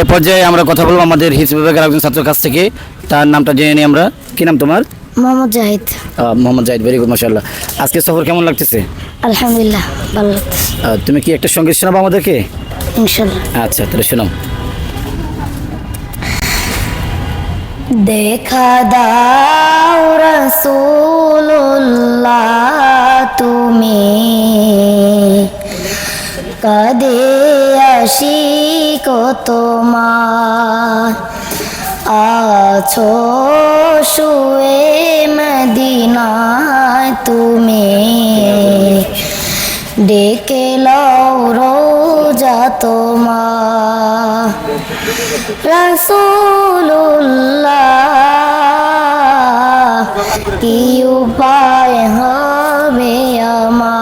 এ পর্যায়ে আমরা কথা বলব আমাদের হিস বিভাগের একজন ছাত্রের কাছ থেকে। তার নামটা জেনে নিই আমরা। কি নাম তোমার? মোহাম্মদ জাহিদ। মোহাম্মদ জাহিদ ভেরি গুড মাসাল্লাহ আজকে সফর কেমন লাগতেছে? আলহামদুলিল্লাহ ভালো লাগতেছে। তুমি কি একটা সংগীত শোনাবো আমাদেরকে? ইনশাল্লাহ। আচ্ছা তাহলে শোনাও। দেখা দাও রসুল্লাহ কাদে আসি তোমার। আছো শুয়ে মদিনায় তুমি। ডেকে লও রোজা তোমার। রসুল্লাহ কি উপায় হবে আমার?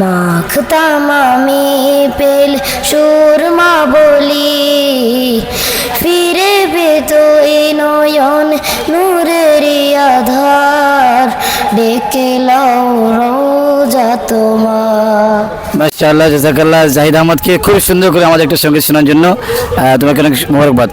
মাখতাম আমি পেল সুরমা বলি। ফিরে পেত এই নয়ন নূরের আধার। ডেকে লও রোজা তোমার। মাশাআল্লাহ জাজাকাল্লাহ জাহিদ আহমদকে খুব সুন্দর করে আমাদের একটা সংগীত শোনার জন্য তোমাকে অনেক মোবারকবাদ।